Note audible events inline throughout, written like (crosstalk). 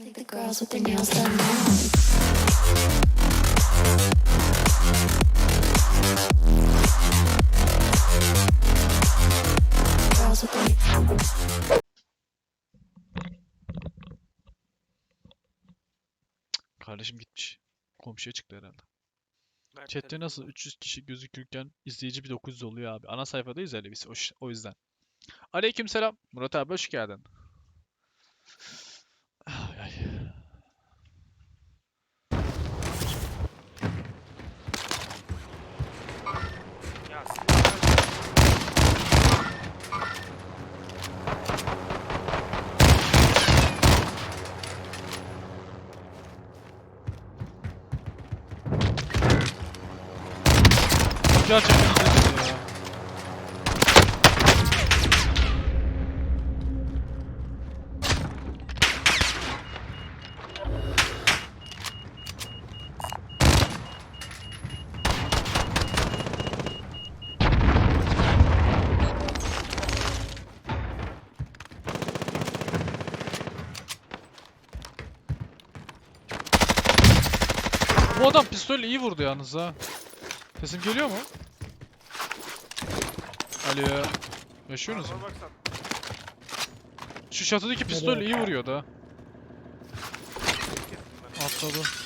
think the girls with their nails done now. Girls with their Kardeşim gitmiş. Komşuya çıktı herhalde. Chat'te nasıl 300 kişi gözükürken izleyici bir 900 oluyor abi. Ana sayfadayız öyle biz o, o yüzden. Aleykümselam. Murat abi hoş geldin. Gerçekten kötü ya. Bu adam pistolle iyi vurdu yalnız ha. Sesim geliyor mu? Alo. Yaşıyorsunuz mu? Şu çatıdaki pistol iyi vuruyor da. Kestim ben. Atladı.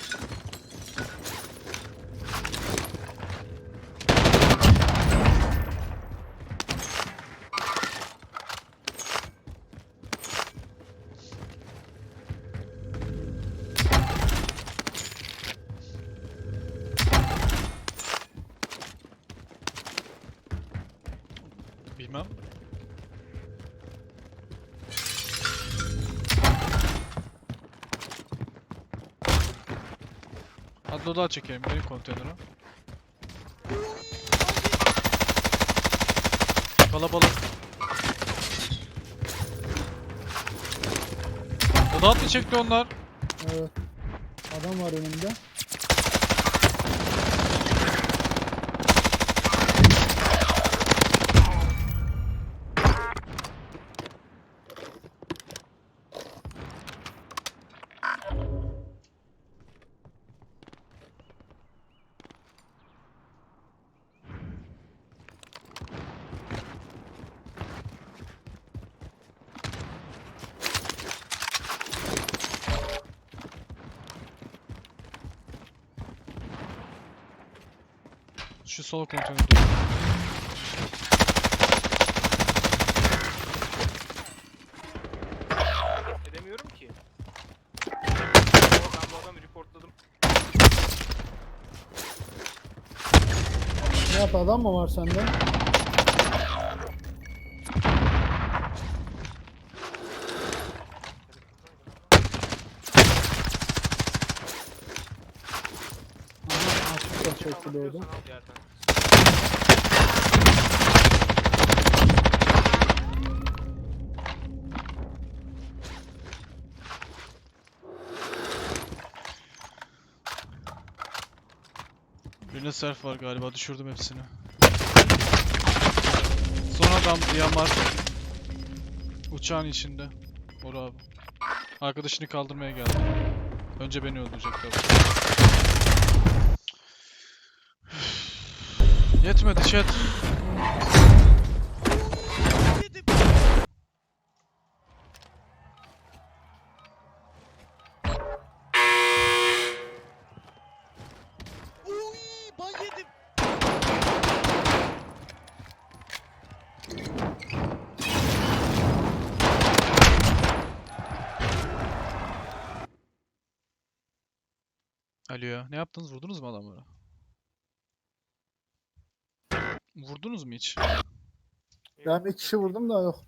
Loadout çekelim bir konteynere. Kalabalık. Loadout mı çekti onlar? Evet. Adam var önümde. Şu sol konteynerde. Edemiyorum ki. Ben bu adamı reportladım. Nihat adam mı var sende? Aha, açıkta çekiliyordu. Alabiliyorsan al yerden. Birine surf var galiba düşürdüm hepsini. Son adam Diyamar. Uçağın içinde. Bora abi. Arkadaşını kaldırmaya geldi. Önce beni öldürecek tabii. Yetmedi chat. Alo, ne yaptınız? Vurdunuz mu adamları? Vurdunuz mu hiç? Ben bir kişi vurdum da yok.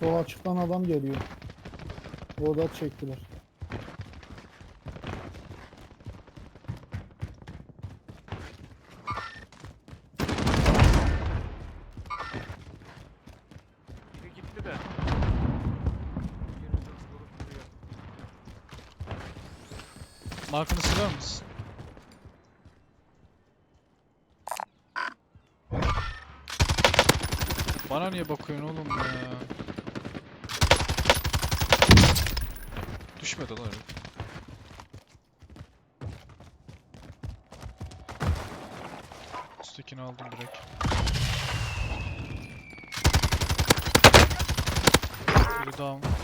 Sol açıktan adam geliyor. O da çektiler. Biri gitti de. Birini de vurup. Markını siler misin? Bana niye bakıyorsun oğlum ya? Düşmedi lan herif. Üsttekini aldım direkt. Biri down.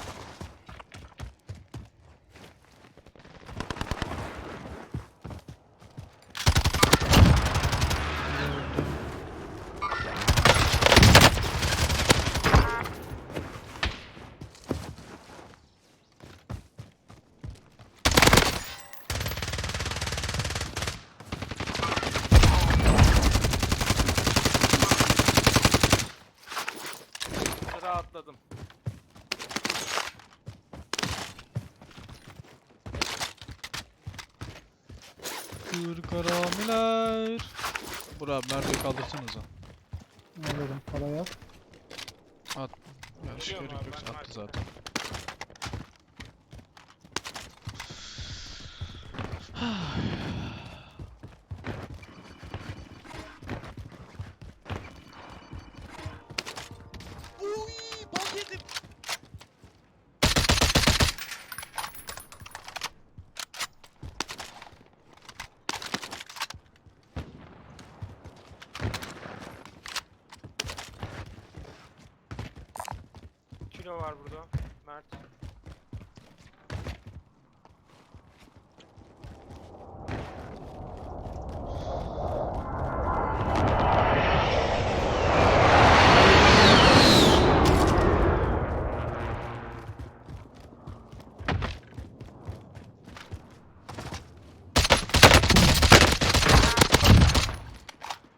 Ich hab abgesagt. (sighs) (sighs) Nice.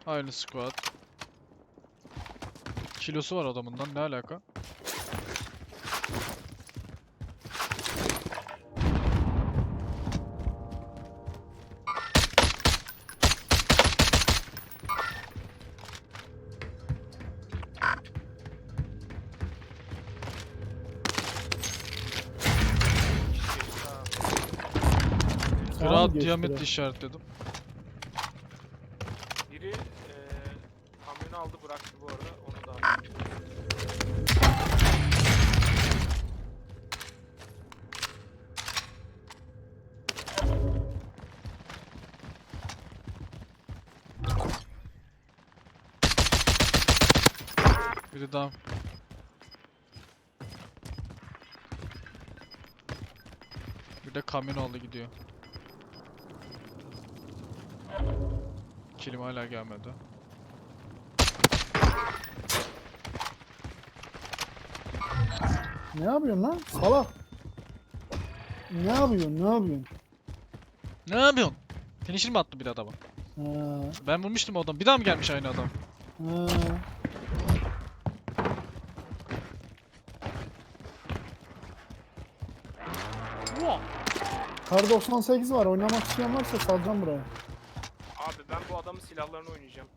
Aynı squad. Kilosu var adamın lan ne alaka? Diametre ya? işaretledim. Biri down. Bir de kamyon aldı gidiyor. Kilim hala gelmedi. Ne yapıyorsun lan? Salak. Ne yapıyorsun? Ne yapıyorsun? Ne yapıyorsun? Finisher mi attı bir adama? Ha, Ben vurmuştum o adam. Bir daha mı gelmiş aynı adam? ha. Kar 98 var. Oynamak isteyen varsa salacağım buraya. Abi ben bu adamın silahlarını oynayacağım.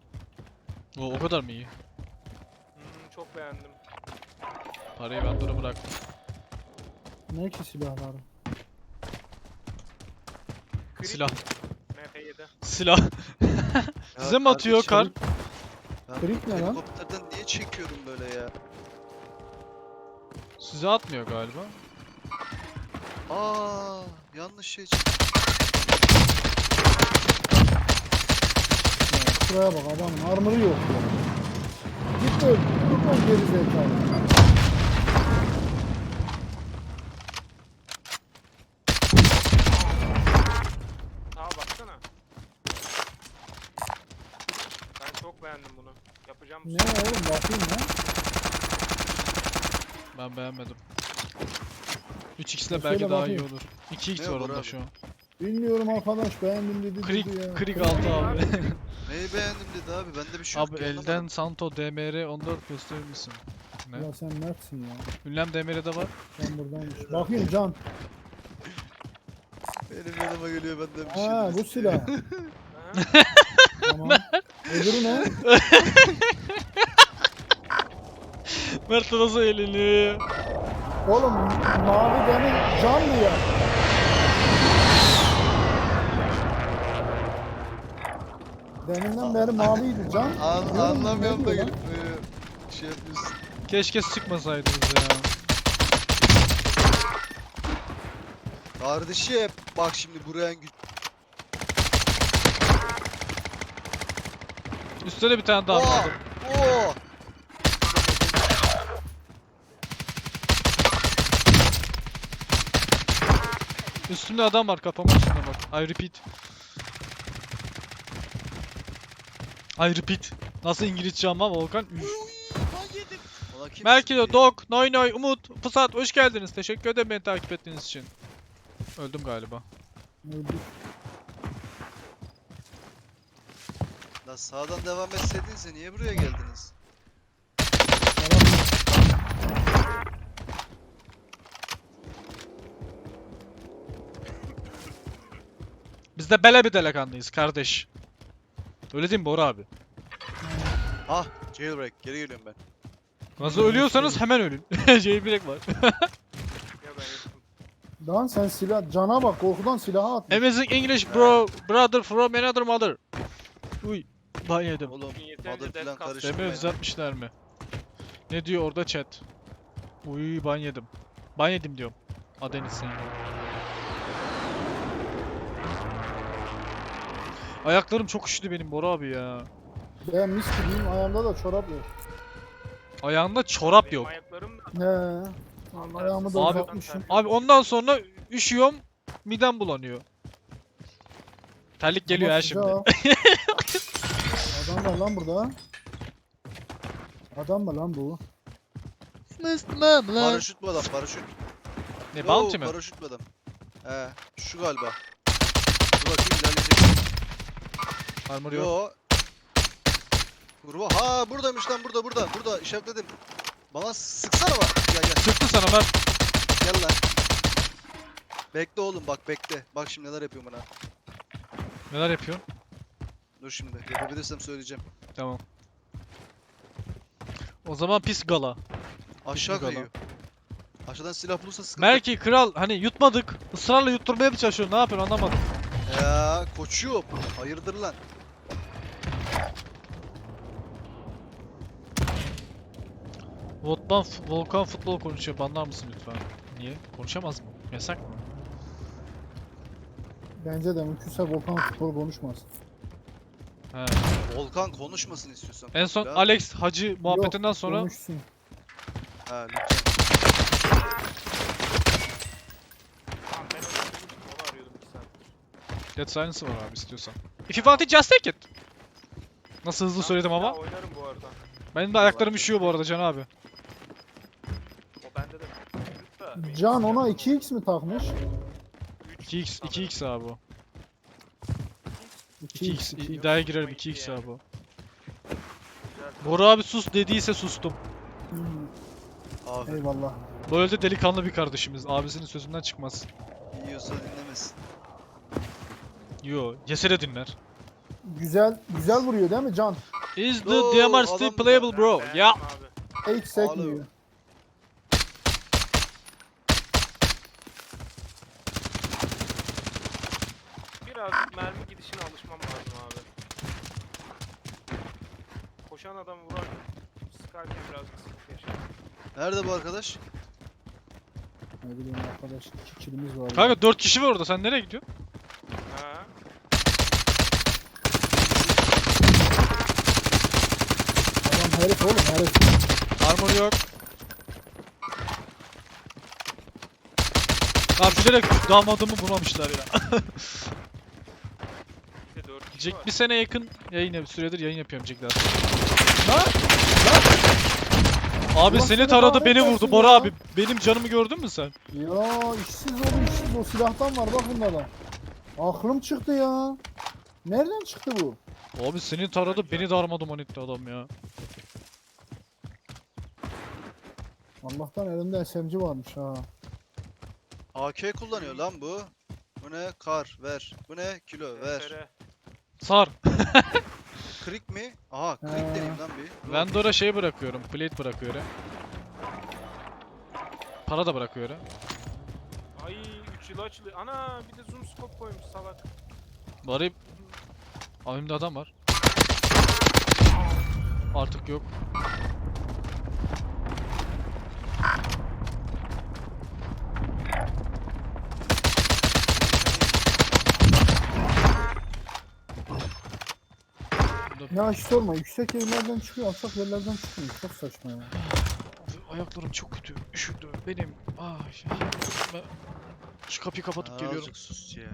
O, o kadar mı iyi? Hmm, çok beğendim. Parayı ben dura bıraktım. Ne ki silahları? Krik Silah. MP7. Silah. (laughs) Size mi atıyor kar? kardeşim, ben Krik ne lan? Helikopterden niye çekiyorum böyle ya? Size atmıyor galiba. Aa, yanlış şey çıktı. Şuraya bak adamın armor'ı yok ya. Git öl. Git öl geri zekalı. Aa baksana. Ben çok beğendim bunu. Yapacağım bu Ne oğlum bakayım ya. Ben beğenmedim. 3x Ya ile belki söyle daha bakayım. iyi olur. 2x Ne var olur onda abi? şu an. Bilmiyorum arkadaş beğendim dedi Krik, dedi ya. krik aldı abi. (laughs) Neyi beğendim dedi abi. Bende bir şey yok. abi ki, elden anlamadım. Santo DMR 14 gösterir misin? Ne? Ya sen mertsin ya. Ünlem DMR'de var. Sen buradaymış. Bakayım can. Benim yanıma geliyor benden bir şey Ha bu silah. (laughs) Tamam. Öbürü ne? (laughs) Mert nasıl elini? Oğlum mavi benim canlı ya. Deminden beri maviydi can. An anlamıyorum da neydi gelip e, şey yapıyorsun. Keşke sıkmasaydınız ya. Kardeşim bak şimdi buraya en güç. Üstüne bir tane daha Oo! vurdum. Oo! Üstümde adam var kafamın üstünde bak. I repeat. I repeat. Nasıl İngilizce ama Volkan? Üf. Belki de? Dog, Noy Noy, Umut, Pusat hoş geldiniz. Teşekkür ederim beni takip ettiğiniz için. Öldüm galiba. Öldü. Lan sağdan devam etseydiniz niye buraya geldiniz? De bele bir delikanlıyız kardeş. Öyle değil mi Bora abi? Ah jailbreak geri geliyorum ben. Nasıl ölüyorsanız hemen ölün. (laughs) Jailbreak var. Ya (laughs) ben. Lan sen silah cana bak korkudan silahı atmış. Amazing English bro, brother from another mother. Uy, ban yedim. Oğlum Yeterince mother falan karıştırmayın. Deme düzeltmişler mi? Ne diyor orada chat? Uy ban yedim. Ban yedim diyorum. Adeniz. Ayaklarım çok üşüdü benim Bora abi ya. Ben mis gibiyim ayağımda da çorap yok. Ayağında çorap Benim yok. ayaklarım da He. Ayağımı da Abi- uzatmışım. Abi ondan sonra üşüyorum, midem bulanıyor. Terlik geliyor Ama ha şimdi. (laughs) Adam var lan burada. Adam mı lan bu? Paraşüt bu adam paraşüt. Ne bounty mi? Paraşüt bu adam. He şu galiba. Dur bakayım ilerleyecek. Armor yok. Yo. Kurva. Ha buradaymış lan burada burada burada işaretledim. Bana sıksana bak. Gel gel Sıktı sana Mert. gel lan. Bekle oğlum bak bekle. Bak şimdi neler yapıyorum bana. Neler yapıyorsun? Dur şimdi yapabilirsem söyleyeceğim. Tamam. O zaman pis gala. Aşağı Gala. kayıyor. Aşağıdan silah bulursa sıkıntı. Belki kral hani yutmadık. ısrarla yutturmaya mı çalışıyor? Ne yapıyorsun anlamadım. Ya koçum. Hayırdır lan. Volkan, Volkan futbol konuşuyor. Banlar mısın lütfen? Niye? Konuşamaz mı? Yasak mı? Bence de mümkünse Volkan futbol konuşmaz. He. Volkan konuşmasın istiyorsan. En son Ya. Alex Hacı muhabbetinden Yok, sonra Konuşsun. Ha lütfen. Tamam ben onu onu arıyordum 2 saattir. Dead Silence var abi istiyorsan. If you want it just take it. Nasıl hızlı söyledim ama. Oynarım bu arada. Benim de ayaklarım üşüyor bu arada Can abi. Can ona silahım 2x mi takmış? var. Üç 2x, sanırım. 2x abi o. 2x. 2x. 2x. iddiaya girerim Hoşuma gitti 2x yani. abi o. Bora abi sus dediyse sustum. Hmm, Abi Eyvallah. Böyle de delikanlı bir kardeşimiz. Abisinin sözünden çıkmaz. yiyorsa dinlemesin. Yo, yese de dinler. Güzel güzel vuruyor değil mi Can? Is the Oo, DMR still adam playable bro? Ya. abi. 8 sekmiyor. Alo. Birazcık Koşan adam vurar. Sıkarken birazcık sıkıntı. Nerede bu arkadaş? Ne bileyim arkadaş 2 kilimiz var. Kanka 4 kişi var orada. Sen nereye gidiyorsun? Ha. Adam herif oğlum herif. Armor yok. Abi bilerek damadımı bulmamışlar ya. Bir de 4 kişi Jack bir sene yakın yayın yap süredir yayın yapıyorum Jack'ler. Lan! Abi Allah seni seni taradı beni kahretmesin vurdu Bora ya. abi. Benim canımı gördün mü sen? Ya işsiz oğlum işsiz o silahtan var bak bunda da. Aklım çıktı ya. Nereden çıktı bu? Abi seni taradı beni darmaduman etti adam ya. Allah'tan elimde SMG varmış ha. AK kullanıyor lan bu. Bu ne? Kar ver. Bu ne? Kilo ver. Sar. (laughs) Krik mi? Aa krik Ha. deneyim lan bir. Ben Dora şey bırakıyorum. Plate bırakıyorum. Para da bırakıyorum. Ay 3 yıl açılıyor. Ana bir de zoom scope koymuş salak. Bari... Abimde adam var. Artık yok. Ya hiç sorma yüksek evlerden çıkıyor alçak yerlerden çıkıyor. Çok saçma ya. ayaklarım çok kötü. Üşüdü. Benim. Ay. Ben şu kapıyı kapatıp Aa, geliyorum. Azıcık sus ya.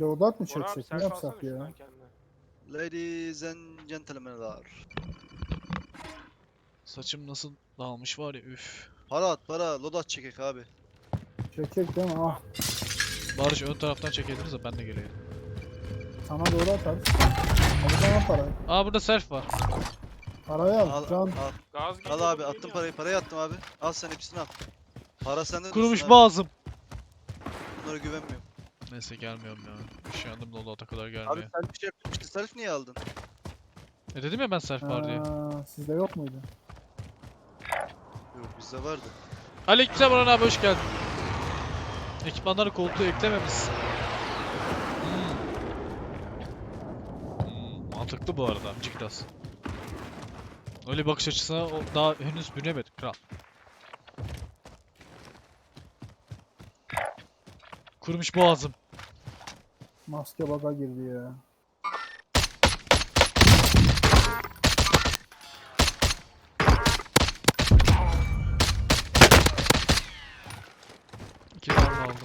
Loadout mu abi çeksek ne selfie alsana yapsak ya? şuradan kendine. Ladies and gentlemen'lar. Saçım nasıl dağılmış var ya üf. Para at para. Lodat çekek abi. Çekek değil mi? Ah Barış ön taraftan çekebiliriz de ben de geleyim. sana doğru atarız. Hadi bana parayı. Aa burada self var. Parayı al. Al, Can. al. Gaz Al geliyor, abi geliyor. attım parayı. Parayı attım abi. Al sen hepsini al. Para sende dursun Kurumuş abi. boğazım. Bunlara güvenmiyorum. Neyse gelmiyorum ya. Üşüyandım Lolo'da kadar Abi gelmeye. selfie şey yapmıştı. Selfie niye aldın? E dedim ya ben self var diye. Aa, sizde yok muydu? Yok bizde vardı. Aleykümselam Orhan abi hoş geldin. Ekipmanları koltuğa eklememişsin. Hmm. Hmm, mantıklı bu arada Ciklas. Öyle bakış açısına daha henüz bürünemedik kral. Kurumuş boğazım. Maske baga girdi ya. İki tane aldım.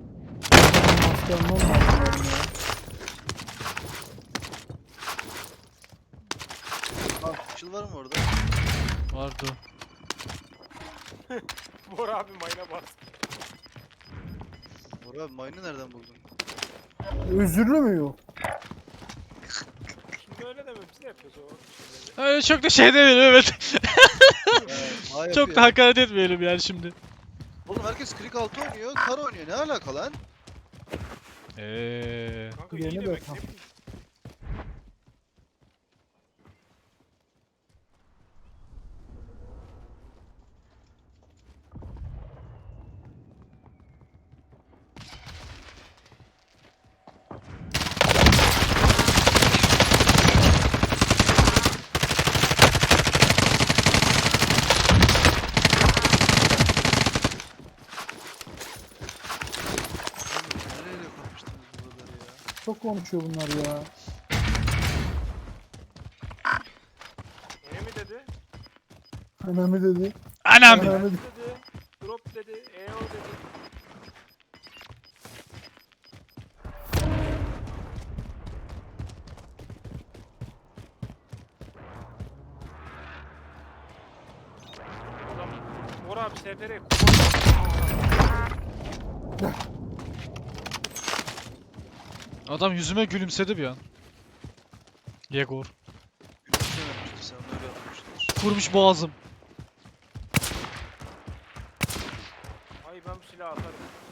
Maske almam lazım benim ya. Al kışıl var mı orada? Vardı. Bora abi mayına bas. Bora abi mine'ı nereden buldun? Özürlü mü yok? Şimdi öyle deme biz de yapıyoruz o. Öyle çok da şey demeyelim evet. Aa, çok da hakaret etmeyelim yani şimdi. Oğlum herkes klik altı oynuyor. Kar oynuyor. Ne alaka lan? Eee. Kanka iyi demek bileyim. Oğlum, Nereyle kapıştınız buraları ya? Çok konuşuyor bunlar ya. Ne mi dedi? Önemli dedi. Anam! Önemli dedi. dedi. Drop dedi. EO dedi. Adam Bora abi STR Adam yüzüme gülümsedi bir an. Yegor. Gülümsememişti sen öyle yapmıştır. Kurmuş boğazım. Ay ben bu silahı atarım.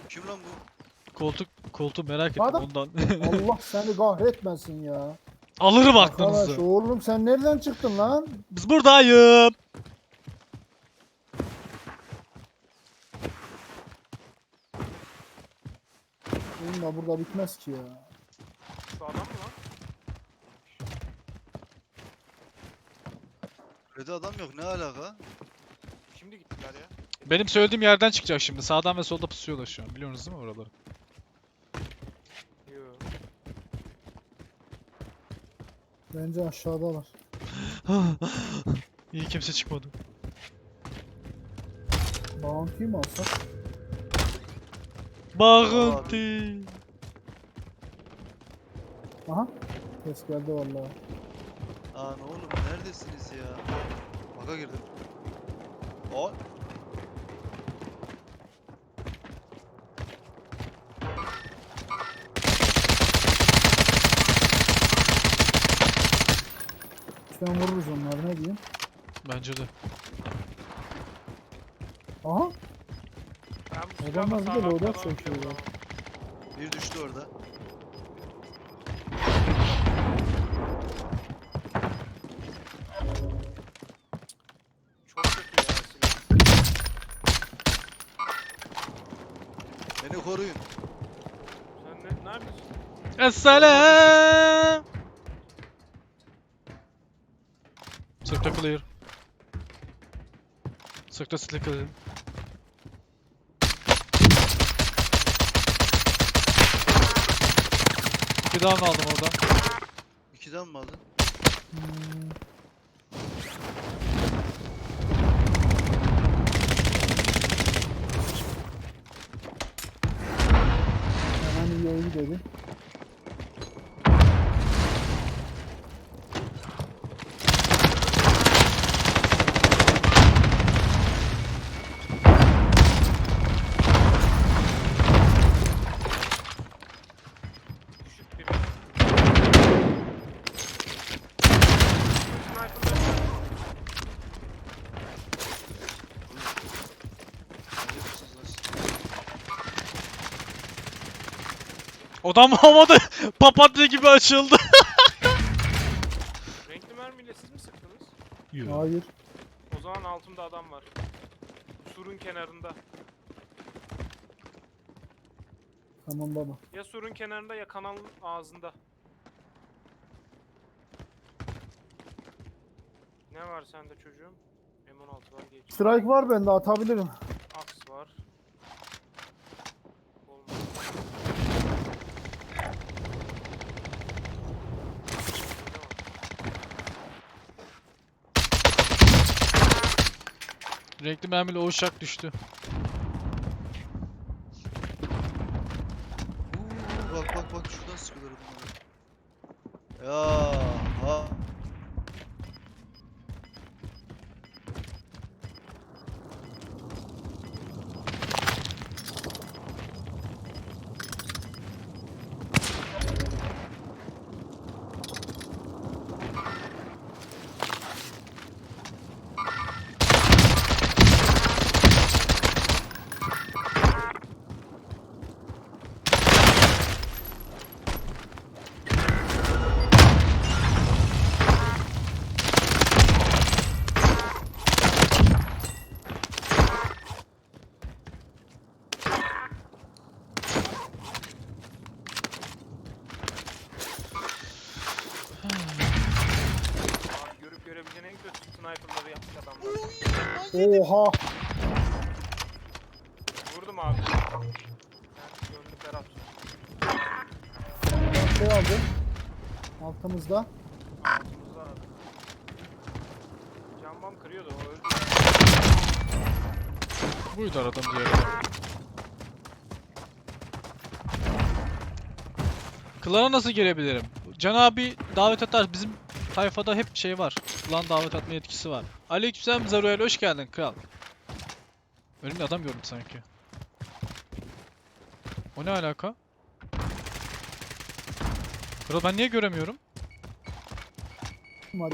Kim lan bu? Koltuk koltuğu merak ettim Adam- ondan. (laughs) Allah seni kahretmesin ya. Alırım Arkadaş aklınızı. oğlum sen nereden çıktın lan? Biz buradayım. De burada bitmez ki ya. Şu adam mı lan? Köyde adam yok ne alaka? Şimdi gittiler ya. Benim söylediğim yerden çıkacak şimdi. Sağdan ve solda pusuyorlar şu an. Biliyorsunuz değil mi oraları? Yo. Bence aşağıdalar. (laughs) İyi kimse çıkmadı. Bounty mi alsak? Bağıntı. Aha. Ses geldi vallahi. Lan oğlum neredesiniz ya? Baka girdim. O. Sen vururuz onları ne diyeyim? Bence de. Aha. Ben bu Adamlar silahla bir de sağlam loadout falan çekiyor gidiyorum Bir düştü orada. Esselam. Sırta clear. Silah clear. Bir down aldım oradan. İkiden mi aldın? Hmm. Hemen iyi dedi. Düşük Odam havada (laughs) papatya gibi açıldı. (laughs) renkli mermiyle siz mi sıktınız? Hayır. O zaman altımda adam var. Surun kenarında. Tamam baba. Ya surun kenarında ya kanalın ağzında. Ne var sende çocuğum? M16 var geç. Strike var bende atabilirim. Aks var. Olmaz. Renkli mermiyle o uşak düştü. Oo, bak bak bak şuradan bunları. Ya ha. Oha. Vurdum abi. Ben gönlü ferah tut. Ben şey aldım. Altımızda. Altımızda abi. Cambam kırıyordu o öldü. Buydu aradım diğer adam. Klan'a nasıl girebilirim? Can abi davet atar. Bizim tayfada hep şey var. Klan davet atma yetkisi var. Aleykümselam Zaruel hoş geldin kral. Önümde adam gördüm sanki. O ne alaka? Kral ben niye göremiyorum? Var.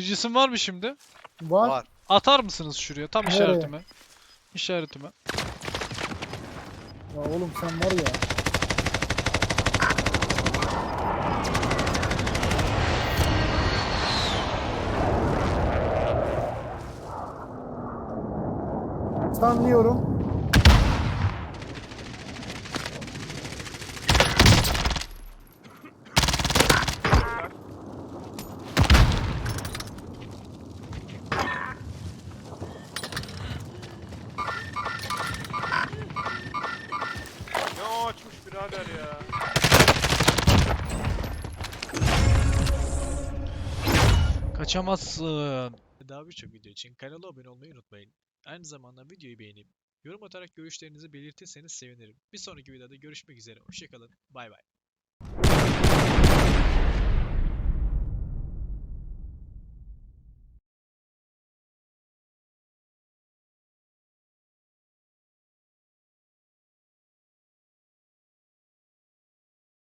Precision var mı şimdi? Var. Var. Atar mısınız şuraya? Tam Nereye? işaretime. İşaretime. Ya oğlum sen var ya. Sanlıyorum. Kaçamazsın. Daha birçok video için kanala abone olmayı unutmayın. Aynı zamanda videoyu beğenip yorum atarak görüşlerinizi belirtirseniz sevinirim. Bir sonraki videoda görüşmek üzere. Hoşçakalın. Bay bay.